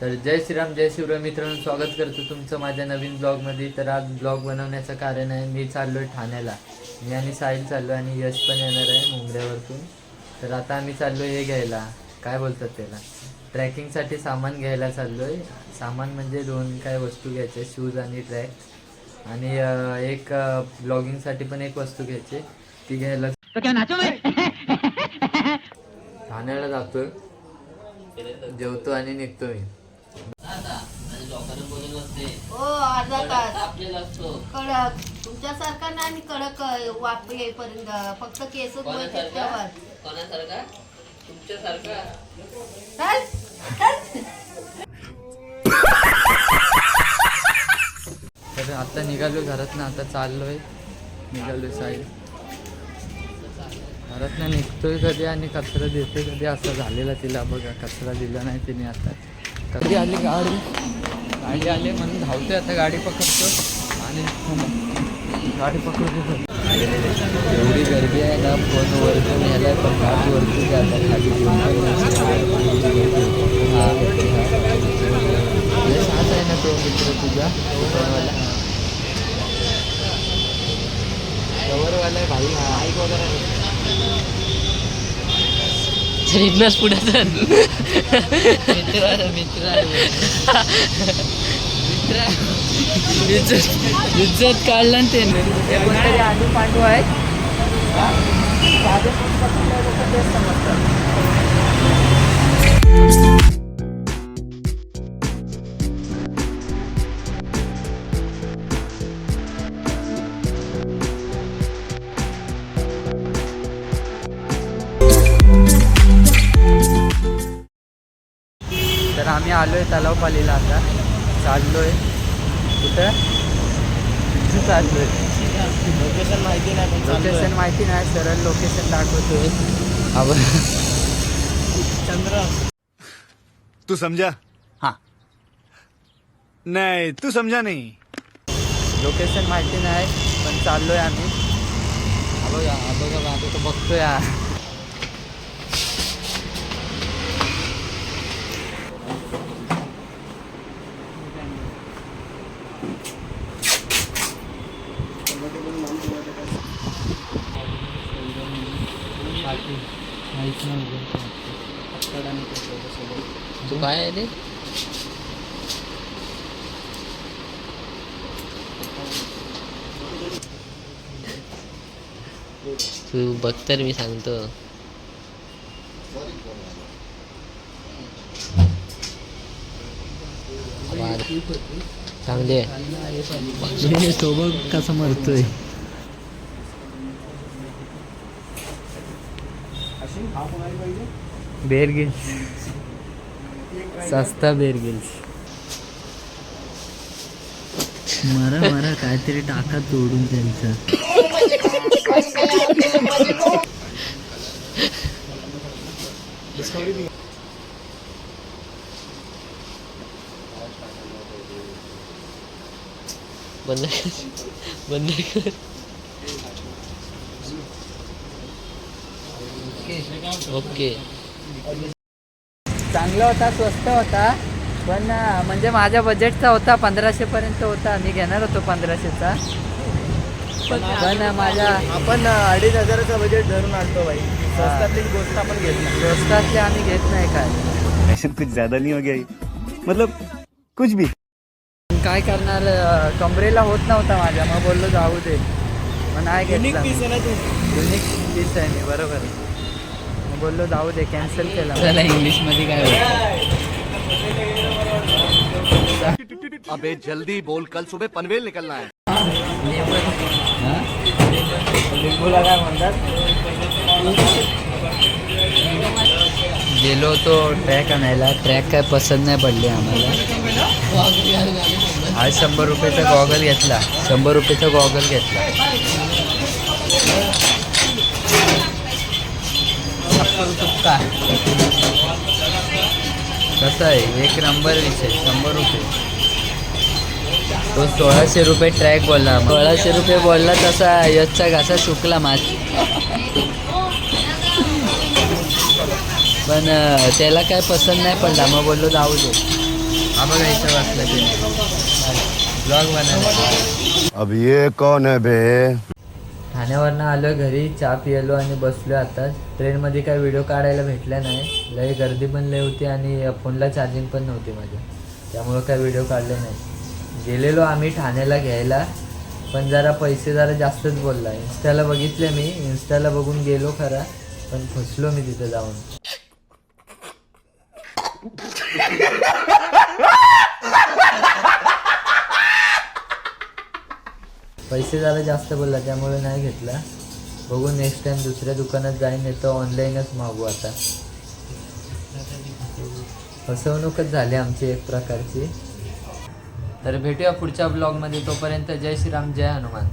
तर जय श्रीराम जय शिवराय मित्रांनो स्वागत करतो तुमचं माझ्या नवीन ब्लॉगमध्ये. तर आज ब्लॉग बनवण्याचं कारण आहे मी चाललोय ठाण्याला. मी आणि साहिल चाललो आणि यश पण येणार आहे मुंबऱ्यावरतून तर आता आम्ही चाललो हे घ्यायला. काय बोलतात त्याला? ट्रॅकिंगसाठी सामान घ्यायला चाललोय. सामान म्हणजे दोन काय वस्तू घ्यायचे शूज आणि ट्रॅक. आणि एक ब्लॉगिंगसाठी पण एक वस्तू घ्यायची. ती घ्यायला ठाण्याला जातोय. जेवतो आणि निघतो मी. तास कडक तुमच्यासारखा नाही आणि कडक वाप येईपर्यंत फक्त केस कोणासारखा? कोणासारखा? तुमच्यासारखा? तर आता निघालो घरातनं आता चाललोय. निघालो साईड. घरातनं निघतोय कधी आणि कचरा देतोय कधी असं झालेला तिला बघा. कचरा दिला नाही तिने आता. कधी आली गाडी? गाडी आली म्हणून धावतोय आता गाडी पकडतो आणि गाडी पकडतो एवढी गर्दी आहे ना फोन वरती न्यायला पण गाडी वरती जाता खाली हा हाच आहे ना तो मित्र तुझा फोनवाला कवरवाला भाई. हा ऐक वगैरे तर इथनंच पुढे तर मित्र मित्र इज्जत इज्जत काढला ते कोणतरी आलू पांडू आहे साधे फोन पकडले लोकं तेच समजतात आम्ही आलोय तलावपालीला आता. चाललोय. कुठं? कुठं चाललोय. लोकेशन माहिती नाही पण लोकेशन माहिती नाही सरळ लोकेशन दाखवतोय. आपण चंद्र. तू समझा. हाँ. नहीं तू समझा नहीं. लोकेशन माहिती नाही पण चाललोय आम्ही. हा बघा हा बघा माझं तो बघतोय. हा. तू काय आहे रे तू बघ तर मी सांगतो. चांगली आहे. सोबत कसं मरतोय? बेर गिल्स सस्ता बेर गिल्स मरा मरा काहीतरी टाका तोडून त्यांचा. बंद कर. बंद कर. ओके. चांगला होता स्वस्त होता पण म्हणजे माझ्या बजेटचा होता पंधराशे पर्यंत होता. मी घेणार होतो पंधराशेचा. पण माझ्या आपण अडीच हजाराचा बजेट धरून आणतो भाई. स्वस्तातली गोष्ट आपण घेत नाही. स्वस्तातले आम्ही घेत नाही काय. कुछ ज्यादा नहीं हो गया ये? मतलब कुछ भी. काय करणार कमरेला होत नव्हता माझ्या. मग बोललो जाऊ दे. मग नाही युनिक घेतला पीस आहे ना तू. युनिक पीस आहे मी बरोबर बोललो जाऊ दे कॅन्सल केला. चला इंग्लिशमध्ये काय होतं अबे जल्दी बोल कल सुबह पनवेल निकलना है। लिंबूला काय म्हणतात गेलो तो ट्रॅक आणायला. ट्रॅक काय पसंत नाही पडली आम्हाला. आज शंभर रुपयाचा गॉगल घेतला. शंभर रुपयाचा गॉगल घेतला. तुक्का कसं आहे? एक नंबर विषय शंभर रुपये. तो सोळाशे रुपये ट्रॅक बोलला. सोळाशे रुपये बोलला तसा यशचा घासा सुकला माझ पण त्याला काय पसंत नाही पडला. मग बोललो जाऊ दे. आम्हाला बघा इथं ब्लॉग बनवला. अब ये कौन है बे? ठाण्यावरनं आलो घरी चहा पियलो आणि बसलो आता ट्रेनमध्ये काही व्हिडिओ काढायला भेटला नाही. लई गर्दी पण लई होती आणि फोनला चार्जिंग पण नव्हती माझ्या. त्यामुळं काही व्हिडिओ काढले नाही. गेलेलो आम्ही ठाण्याला घ्यायला पण जरा पैसे जरा जास्तच बोलला. इन्स्टाला बघितले मी. इन्स्टाला बघून गेलो खरा पण फसलो मी तिथं जाऊन. पैसे जरा जास्त बोलला त्यामुळे नाही घेतला. बघू नेक्स्ट टाइम दुसऱ्या दुकानात जाईन येतो ऑनलाईनच मागू आता. फसवणूकच झाली आमची एक प्रकारची. तर भेटूया पुढच्या ब्लॉगमध्ये तोपर्यंत जय श्रीराम जय हनुमान.